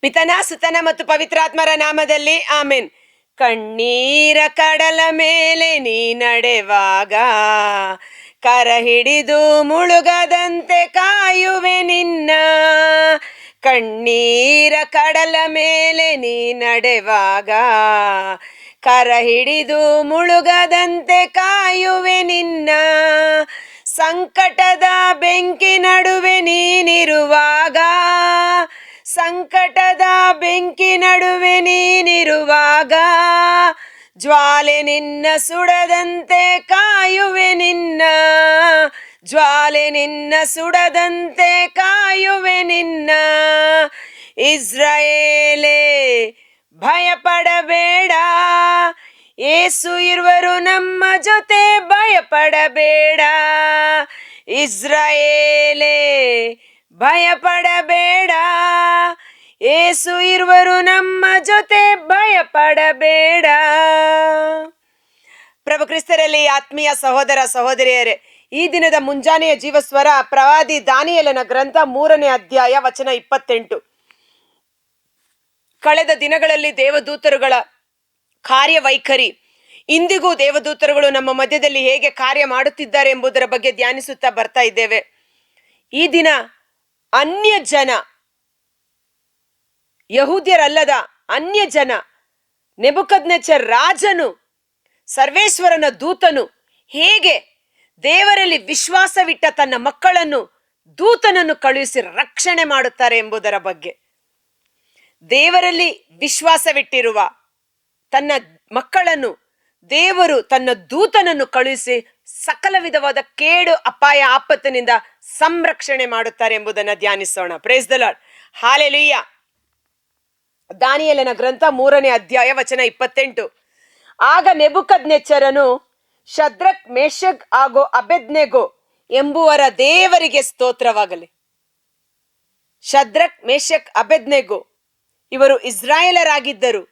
ಪಿತನ, ಸುತನ ಮತ್ತು ಪವಿತ್ರಾತ್ಮರ ನಾಮದಲ್ಲಿ ಆಮೇನ್. ಕಣ್ಣೀರ ಕಡಲ ಮೇಲೆ ನೀ ನಡೆವಾಗ, ಕರ ಹಿಡಿದು ಮುಳುಗದಂತೆ ಕಾಯುವೆ ನಿನ್ನ. ಕಣ್ಣೀರ ಕಡಲ ಮೇಲೆ ನೀ ನಡೆವಾಗ, ಕರ ಹಿಡಿದು ಮುಳುಗದಂತೆ ಕಾಯುವೆ ನಿನ್ನ. ಸಂಕಟದ ಬೆಂಕಿ ನಡುವೆ ನೀನಿರುವಾಗ ಸಂಕಟದ ಬೆಂಕಿ ನಡುವೆ ನೀನಿರುವಾಗ ಜ್ವಾಲೆ ನಿನ್ನ ಸುಡದಂತೆ ಕಾಯುವೆ ನಿನ್ನ. ಜ್ವಾಲೆ ನಿನ್ನ ಸುಡದಂತೆ ಕಾಯುವೆ ನಿನ್ನ. ಇಸ್ರಾಯೇಲೆ, ಭಯಪಡಬೇಡ. ಏಸು ಇರುವರು ನಮ್ಮ ಜೊತೆ ಭಯಪಡಬೇಡ. ಇಸ್ರಾಯೇಲೇ ಭಯಪಡಬೇಡ. ಏಸು ಇರುವರು ನಮ್ಮ ಜೊತೆ ಭಯಪಡಬೇಡ. ಪ್ರಭು ಕ್ರಿಸ್ತರಲ್ಲಿ ಆತ್ಮೀಯ ಸಹೋದರ ಸಹೋದರಿಯರೇ, ಈ ದಿನದ ಮುಂಜಾನೆಯ ಜೀವಸ್ವರ ಪ್ರವಾದಿ ದಾನಿಯಲನ ಗ್ರಂಥ ಮೂರನೇ ಅಧ್ಯಾಯ ವಚನ ಇಪ್ಪತ್ತೆಂಟು. ಕಳೆದ ದಿನಗಳಲ್ಲಿ ದೇವದೂತರುಗಳ ಕಾರ್ಯವೈಖರಿ, ಇಂದಿಗೂ ದೇವದೂತರುಗಳು ನಮ್ಮ ಮಧ್ಯದಲ್ಲಿ ಹೇಗೆ ಕಾರ್ಯ ಮಾಡುತ್ತಿದ್ದಾರೆ ಎಂಬುದರ ಬಗ್ಗೆ ಧ್ಯಾನಿಸುತ್ತಾ ಬರ್ತಾ ಇದ್ದೇವೆ. ಈ ದಿನ ಅನ್ಯ ಜನ ಯಹೂದ್ಯರಲ್ಲದ ಅನ್ಯ ಜನ ನೆಬುಕದ್ನೆಚ್ಚರ್ ರಾಜನು, ಸರ್ವೇಶ್ವರನ ದೂತನು, ಹೇಗೆ ದೇವರಲ್ಲಿ ವಿಶ್ವಾಸವಿಟ್ಟ ತನ್ನ ಮಕ್ಕಳನ್ನು ದೂತನನ್ನು ಕಳುಹಿಸಿ ರಕ್ಷಣೆ ಮಾಡುತ್ತಾರೆ ಎಂಬುದರ ಬಗ್ಗೆ. ದೇವರಲ್ಲಿ ವಿಶ್ವಾಸವಿಟ್ಟಿರುವ ತನ್ನ ಮಕ್ಕಳನ್ನು ದೇವರು ತನ್ನ ದೂತನನ್ನು ಕಳುಹಿಸಿ ಸಕಲ ವಿಧವಾದ ಕೇಡು ಅಪಾಯ ಆಪತ್ತಿನಿಂದ ಸಂರಕ್ಷಣೆ ಮಾಡುತ್ತಾರೆ ಎಂಬುದನ್ನು ಧ್ಯಾನಿಸೋಣ. ಪ್ರೇಸ್ ದ ಲಾರ್ಡ್ ಹಾಲೆಲುಯ್ಯ ದಾನಿಯಲನ ಗ್ರಂಥ ಮೂರನೇ ಅಧ್ಯಾಯ ವಚನ ಇಪ್ಪತ್ತೆಂಟು. ಆಗ ನೆಬುಕದ್ನೆಚ್ಚರನು ಶದ್ರಕ್ ಮೇಷಗ್ ಹಾಗೂ ಅಬೆದ್ನೆಗೋ ಎಂಬುವರ ದೇವರಿಗೆ ಸ್ತೋತ್ರವಾಗಲಿ. ಶದ್ರಕ್ ಮೇಷಕ್ ಅಬೆದ್ನೆಗೋ ಇವರು ಇಸ್ರಾಯೇಲರಾಗಿದ್ದರು.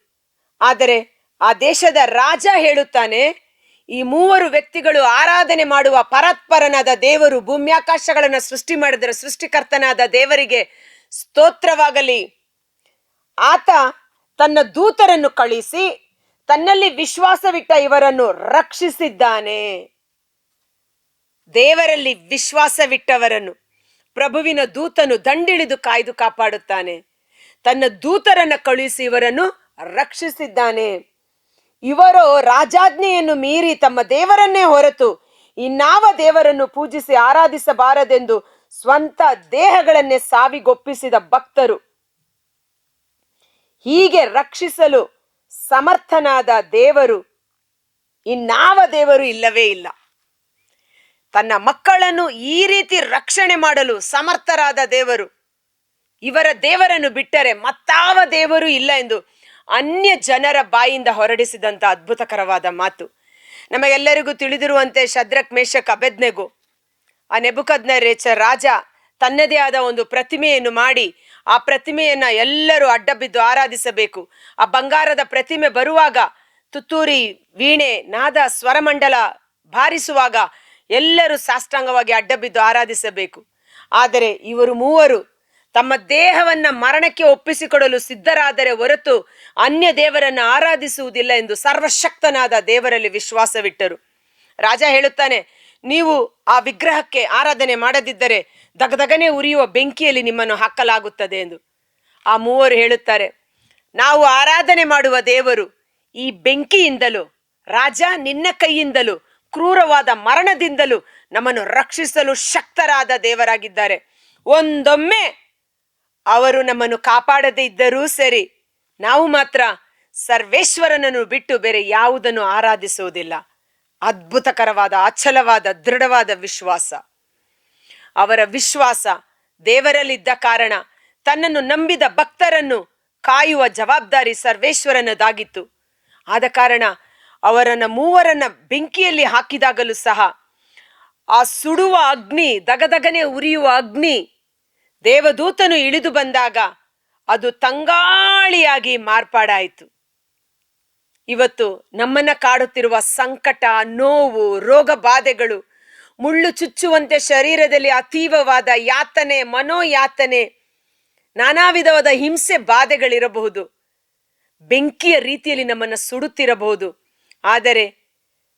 ಆದರೆ ಆ ದೇಶದ ರಾಜ ಹೇಳುತ್ತಾನೆ ಈ ಮೂವರು ವ್ಯಕ್ತಿಗಳು ಆರಾಧನೆ ಮಾಡುವ ಪರತ್ಪರನಾದ ದೇವರು ಭೂಮ್ಯಾಕಾಶಗಳನ್ನು ಸೃಷ್ಟಿ ಮಾಡಿದರೆ ಸೃಷ್ಟಿಕರ್ತನಾದ ದೇವರಿಗೆ ಸ್ತೋತ್ರವಾಗಲಿ. ಆತ ತನ್ನ ದೂತರನ್ನು ಕಳಿಸಿ ತನ್ನಲ್ಲಿ ವಿಶ್ವಾಸವಿಟ್ಟ ಇವರನ್ನು ರಕ್ಷಿಸಿದ್ದಾನೆ. ದೇವರಲ್ಲಿ ವಿಶ್ವಾಸವಿಟ್ಟವರನ್ನು ಪ್ರಭುವಿನ ದೂತನು ದಂಡಿಳಿದು ಕಾಯ್ದು ಕಾಪಾಡುತ್ತಾನೆ. ತನ್ನ ದೂತರನ್ನ ಕಳುಹಿಸಿ ಇವರನ್ನು ರಕ್ಷಿಸಿದ್ದಾನೆ. ಇವರು ರಾಜಾಜ್ಞೆಯನ್ನು ಮೀರಿ ತಮ್ಮ ದೇವರನ್ನೇ ಹೊರತು ಇನ್ನಾವ ದೇವರನ್ನು ಪೂಜಿಸಿ ಆರಾಧಿಸಬಾರದೆಂದು ಸ್ವಂತ ದೇಹಗಳನ್ನೇ ಸಾವಿಗೊಪ್ಪಿಸಿದ ಭಕ್ತರು. ಹೀಗೆ ರಕ್ಷಿಸಲು ಸಮರ್ಥನಾದ ದೇವರು ಇನ್ನಾವ ದೇವರು ಇಲ್ಲವೇ ಇಲ್ಲ. ತನ್ನ ಮಕ್ಕಳನ್ನು ಈ ರೀತಿ ರಕ್ಷಣೆ ಮಾಡಲು ಸಮರ್ಥರಾದ ದೇವರು. ಇವರ ದೇವರನ್ನು ಬಿಟ್ಟರೆ ಮತ್ತಾವ ದೇವರು ಇಲ್ಲ ಎಂದು ಅನ್ಯ ಜನರ ಬಾಯಿಂದ ಹೊರಡಿಸಿದಂತ ಅದ್ಭುತಕರವಾದ ಮಾತು. ನಮಗೆಲ್ಲರಿಗೂ ತಿಳಿದಿರುವಂತೆ ಶದ್ರಕ್ ಮೇಷಕ್ ಅಬೆದ್ನೆಗು ಆ ನೆಬುಕದ್ನ ರೇಚ ರಾಜ ತನ್ನದೇ ಆದ ಒಂದು ಪ್ರತಿಮೆಯನ್ನು ಮಾಡಿ, ಆ ಪ್ರತಿಮೆಯನ್ನ ಎಲ್ಲರೂ ಅಡ್ಡ ಬಿದ್ದು ಆರಾಧಿಸಬೇಕು. ಆ ಬಂಗಾರದ ಪ್ರತಿಮೆ ಬರುವಾಗ ತುತ್ತೂರಿ, ವೀಣೆ, ನಾದ, ಸ್ವರಮಂಡಲ ಬಾರಿಸುವಾಗ ಎಲ್ಲರೂ ಸಾಷ್ಟಾಂಗವಾಗಿ ಅಡ್ಡ ಬಿದ್ದು ಆರಾಧಿಸಬೇಕು. ಆದರೆ ಇವರು ಮೂವರು ತಮ್ಮ ದೇಹವನ್ನ ಮರಣಕ್ಕೆ ಒಪ್ಪಿಸಿಕೊಡಲು ಸಿದ್ಧರಾದರೆ ಹೊರತು ಅನ್ಯ ದೇವರನ್ನ ಆರಾಧಿಸುವುದಿಲ್ಲ ಎಂದು ಸರ್ವಶಕ್ತನಾದ ದೇವರಲ್ಲಿ ವಿಶ್ವಾಸವಿಟ್ಟರು. ರಾಜ ಹೇಳುತ್ತಾನೆ, ನೀವು ಆ ವಿಗ್ರಹಕ್ಕೆ ಆರಾಧನೆ ಮಾಡದಿದ್ದರೆ ದಗದಗನೆ ಉರಿಯುವ ಬೆಂಕಿಯಲ್ಲಿ ನಿಮ್ಮನ್ನು ಹಾಕಲಾಗುತ್ತದೆ ಎಂದು. ಆ ಮೂವರು ಹೇಳುತ್ತಾರೆ, ನಾವು ಆರಾಧನೆ ಮಾಡುವ ದೇವರು ಈ ಬೆಂಕಿಯಿಂದಲೂ, ರಾಜ ನಿನ್ನ ಕೈಯಿಂದಲೂ, ಕ್ರೂರವಾದ ಮರಣದಿಂದಲೂ ನಮ್ಮನ್ನು ರಕ್ಷಿಸಲು ಶಕ್ತರಾದ ದೇವರಾಗಿದ್ದಾರೆ. ಒಂದೊಮ್ಮೆ ಅವರು ನಮ್ಮನ್ನು ಕಾಪಾಡದೇ ಇದ್ದರೂ ಸರಿ, ನಾವು ಮಾತ್ರ ಸರ್ವೇಶ್ವರನನ್ನು ಬಿಟ್ಟು ಬೇರೆ ಯಾವುದನ್ನು ಆರಾಧಿಸುವುದಿಲ್ಲ. ಅದ್ಭುತಕರವಾದ, ಅಚಲವಾದ, ದೃಢವಾದ ವಿಶ್ವಾಸ. ಅವರ ವಿಶ್ವಾಸ ದೇವರಲ್ಲಿದ್ದ ಕಾರಣ ತನ್ನನ್ನು ನಂಬಿದ ಭಕ್ತರನ್ನು ಕಾಯುವ ಜವಾಬ್ದಾರಿ ಸರ್ವೇಶ್ವರನದಾಗಿತ್ತು. ಆದ ಕಾರಣ ಅವರನ್ನ ಮೂವರನ್ನ ಬೆಂಕಿಯಲ್ಲಿ ಹಾಕಿದಾಗಲೂ ಸಹ ಆ ಸುಡುವ ಅಗ್ನಿ, ದಗದಗನೆ ಉರಿಯುವ ಅಗ್ನಿ ದೇವದೂತನು ಇಳಿದು ಬಂದಾಗ ಅದು ತಂಗಾಳಿಯಾಗಿ ಮಾರ್ಪಾಡಾಯಿತು. ಇವತ್ತು ನಮ್ಮನ್ನ ಕಾಡುತ್ತಿರುವ ಸಂಕಟ, ನೋವು, ರೋಗ ಬಾಧೆಗಳು, ಮುಳ್ಳು ಚುಚ್ಚುವಂತೆ ಶರೀರದಲ್ಲಿ ಅತೀವವಾದ ಯಾತನೆ, ಮನೋಯಾತನೆ ನಾನಾ ವಿಧವಾದ ಹಿಂಸೆ ಬಾಧೆಗಳಿರಬಹುದು. ಬೆಂಕಿಯ ರೀತಿಯಲ್ಲಿ ನಮ್ಮನ್ನು ಸುಡುತ್ತಿರಬಹುದು. ಆದರೆ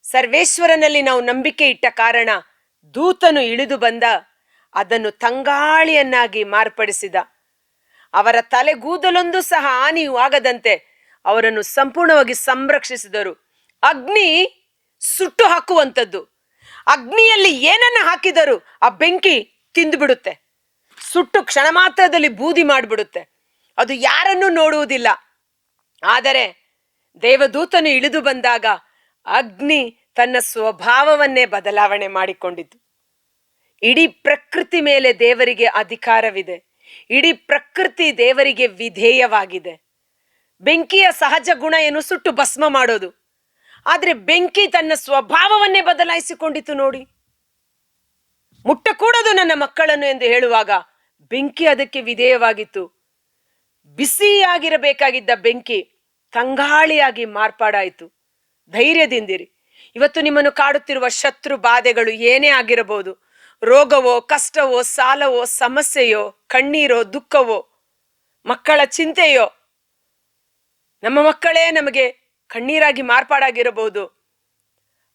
ಸರ್ವೇಶ್ವರನಲ್ಲಿ ನಾವು ನಂಬಿಕೆ ಇಟ್ಟ ಕಾರಣ ದೂತನು ಇಳಿದು ಬಂದ ಅದನ್ನು ತಂಗಾಳಿಯನ್ನಾಗಿ ಮಾರ್ಪಡಿಸಿದ. ಅವರ ತಲೆಗೂದಲೊಂದು ಸಹ ಹಾನಿಯೂ ಆಗದಂತೆ ಅವರನ್ನು ಸಂಪೂರ್ಣವಾಗಿ ಸಂರಕ್ಷಿಸಿದರು. ಅಗ್ನಿ ಸುಟ್ಟು ಹಾಕುವಂಥದ್ದು. ಅಗ್ನಿಯಲ್ಲಿ ಏನನ್ನ ಹಾಕಿದರು ಆ ಬೆಂಕಿ ತಿಂದುಬಿಡುತ್ತೆ. ಸುಟ್ಟು ಕ್ಷಣ ಮಾತ್ರದಲ್ಲಿ ಬೂದಿ ಮಾಡಿಬಿಡುತ್ತೆ. ಅದು ಯಾರನ್ನು ನೋಡುವುದಿಲ್ಲ. ಆದರೆ ದೇವದೂತನು ಇಳಿದು ಬಂದಾಗ ಅಗ್ನಿ ತನ್ನ ಸ್ವಭಾವವನ್ನೇ ಬದಲಾವಣೆ ಮಾಡಿಕೊಂಡಿತು. ಇಡೀ ಪ್ರಕೃತಿ ಮೇಲೆ ದೇವರಿಗೆ ಅಧಿಕಾರವಿದೆ. ಇಡೀ ಪ್ರಕೃತಿ ದೇವರಿಗೆ ವಿಧೇಯವಾಗಿದೆ. ಬೆಂಕಿಯ ಸಹಜ ಗುಣ ಏನು? ಸುಟ್ಟು ಭಸ್ಮ ಮಾಡೋದು. ಆದ್ರೆ ಬೆಂಕಿ ತನ್ನ ಸ್ವಭಾವವನ್ನೇ ಬದಲಾಯಿಸಿಕೊಂಡಿತು ನೋಡಿ. ಮುಟ್ಟಕೂಡದು ನನ್ನ ಮಕ್ಕಳನ್ನು ಎಂದು ಹೇಳುವಾಗ ಬೆಂಕಿ ಅದಕ್ಕೆ ವಿಧೇಯವಾಗಿತ್ತು. ಬಿಸಿಯಾಗಿರಬೇಕಾಗಿದ್ದ ಬೆಂಕಿ ತಂಗಾಳಿಯಾಗಿ ಮಾರ್ಪಾಡಾಯಿತು. ಧೈರ್ಯದಿಂದಿರಿ. ಇವತ್ತು ನಿಮ್ಮನ್ನು ಕಾಡುತ್ತಿರುವ ಶತ್ರು ಬಾಧೆಗಳು ಏನೇ ಆಗಿರಬಹುದು ರೋಗವೋ, ಕಷ್ಟವೋ, ಸಾಲವೋ, ಸಮಸ್ಯೆಯೋ, ಕಣ್ಣೀರೋ, ದುಃಖವೋ, ಮಕ್ಕಳ ಚಿಂತೆಯೋ, ನಮ್ಮ ಮಕ್ಕಳೇ ನಮಗೆ ಕಣ್ಣೀರಾಗಿ ಮಾರ್ಪಾಡಾಗಿರಬಹುದು.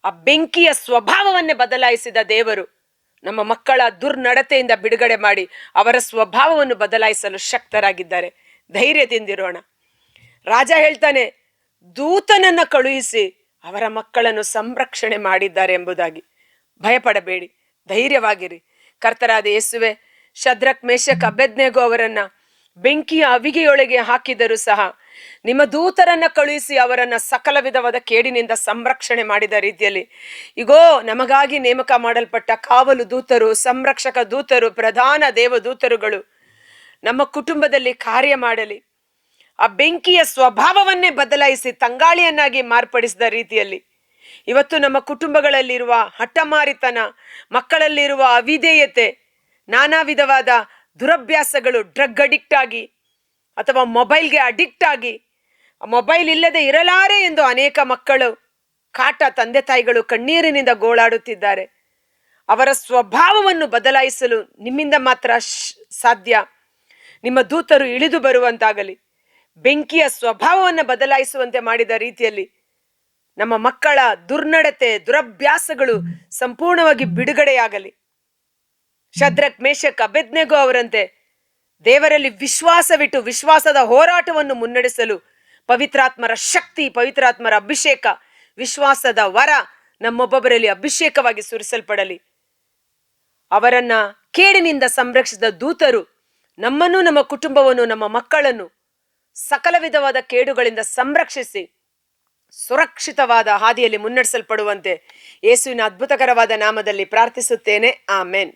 ಆ ಬೆಂಕಿಯ ಸ್ವಭಾವವನ್ನೇ ಬದಲಾಯಿಸಿದ ದೇವರು ನಮ್ಮ ಮಕ್ಕಳ ದುರ್ನಡತೆಯಿಂದ ಬಿಡುಗಡೆ ಮಾಡಿ ಅವರ ಸ್ವಭಾವವನ್ನು ಬದಲಾಯಿಸಲು ಶಕ್ತರಾಗಿದ್ದಾರೆ. ಧೈರ್ಯದಿಂದಿರೋಣ ರಾಜ ಹೇಳ್ತಾನೆ, ದೂತನನ್ನು ಕಳುಹಿಸಿ ಅವರ ಮಕ್ಕಳನ್ನು ಸಂರಕ್ಷಣೆ ಮಾಡಿದ್ದಾರೆ ಎಂಬುದಾಗಿ. ಭಯಪಡಬೇಡಿ. ಧೈರ್ಯವಾಗಿರಿ. ಕರ್ತರಾದ ಯೇಸುವೆ, ಶದ್ರಕ್ ಮೇಷಕ್ ಅಭೆದ್ನೆಗೋ ಅವರನ್ನ ಬೆಂಕಿಯ ಅವಿಗೆಯೊಳಗೆ ಹಾಕಿದರೂ ಸಹ ನಿಮ್ಮ ದೂತರನ್ನ ಕಳುಹಿಸಿ ಅವರನ್ನ ಸಕಲ ವಿಧವಾದ ಕೇಡಿನಿಂದ ಸಂರಕ್ಷಣೆ ಮಾಡಿದ ರೀತಿಯಲ್ಲಿ. ಇಗೋ, ನಮಗಾಗಿ ನೇಮಕ ಮಾಡಲ್ಪಟ್ಟ ಕಾವಲು ದೂತರು, ಸಂರಕ್ಷಕ ದೂತರು, ಪ್ರಧಾನ ದೇವದೂತರುಗಳು, ನಮ್ಮ ಕುಟುಂಬದಲ್ಲಿ ಕಾರ್ಯ ಮಾಡಲಿ. ಆ ಬೆಂಕಿಯ ಸ್ವಭಾವವನ್ನೇ ಬದಲಾಯಿಸಿ ತಂಗಾಳಿಯನ್ನಾಗಿ ಮಾರ್ಪಡಿಸಿದ ರೀತಿಯಲ್ಲಿ ಇವತ್ತು ನಮ್ಮ ಕುಟುಂಬಗಳಲ್ಲಿರುವ ಹಠಮಾರಿತನ, ಮಕ್ಕಳಲ್ಲಿರುವ ಅವಿಧೇಯತೆ ನಾನಾ ವಿಧವಾದ ದುರಭ್ಯಾಸಗಳು ಡ್ರಗ್ ಅಡಿಕ್ಟ್ ಆಗಿ ಅಥವಾ ಮೊಬೈಲ್ಗೆ ಅಡಿಕ್ಟ್ ಆಗಿ, ಮೊಬೈಲ್ ಇಲ್ಲದೆ ಇರಲಾರೆ ಎಂದು ಅನೇಕ ಮಕ್ಕಳು ಕಾಟ ತಂದೆ ತಾಯಿಗಳು ಕಣ್ಣೀರಿನಿಂದ ಗೋಳಾಡುತ್ತಿದ್ದಾರೆ. ಅವರ ಸ್ವಭಾವವನ್ನು ಬದಲಾಯಿಸಲು ನಿಮ್ಮಿಂದ ಮಾತ್ರ ಸಾಧ್ಯ. ನಿಮ್ಮ ದೂತರು ಇಳಿದು ಬರುವಂತಾಗಲಿ. ಬೆಂಕಿಯ ಸ್ವಭಾವವನ್ನು ಬದಲಾಯಿಸುವಂತೆ ಮಾಡಿದ ರೀತಿಯಲ್ಲಿ ನಮ್ಮ ಮಕ್ಕಳ ದುರ್ನಡತೆ, ದುರಭ್ಯಾಸಗಳು ಸಂಪೂರ್ಣವಾಗಿ ಬಿಡುಗಡೆಯಾಗಲಿ. ಶದ್ರಕ್ ಮೇಷಕ್ ಅಭೆಜ್ಞೆಗೋ ಅವರಂತೆ ದೇವರಲ್ಲಿ ವಿಶ್ವಾಸವಿಟ್ಟು ವಿಶ್ವಾಸದ ಹೋರಾಟವನ್ನು ಮುನ್ನಡೆಸಲು ಪವಿತ್ರಾತ್ಮರ ಶಕ್ತಿ, ಪವಿತ್ರಾತ್ಮರ ಅಭಿಷೇಕ, ವಿಶ್ವಾಸದ ವರ ನಮ್ಮೊಬ್ಬೊಬ್ಬರಲ್ಲಿ ಅಭಿಷೇಕವಾಗಿ ಸುರಿಸಲ್ಪಡಲಿ. ಅವರನ್ನ ಕೇಡಿನಿಂದ ಸಂರಕ್ಷಿಸಿದ ದೂತರು ನಮ್ಮನ್ನು, ನಮ್ಮ ಕುಟುಂಬವನ್ನು, ನಮ್ಮ ಮಕ್ಕಳನ್ನು ಸಕಲ ವಿಧವಾದ ಕೇಡುಗಳಿಂದ ಸಂರಕ್ಷಿಸಿ ಸುರಕ್ಷಿತವಾದ ಹಾದಿಯಲ್ಲಿ ಮುನ್ನಡೆಸಲ್ಪಡುವಂತೆ ಯೇಸುವಿನ ಅದ್ಭುತಕರವಾದ ನಾಮದಲ್ಲಿ ಪ್ರಾರ್ಥಿಸುತ್ತೇನೆ. ಆಮೆನ್.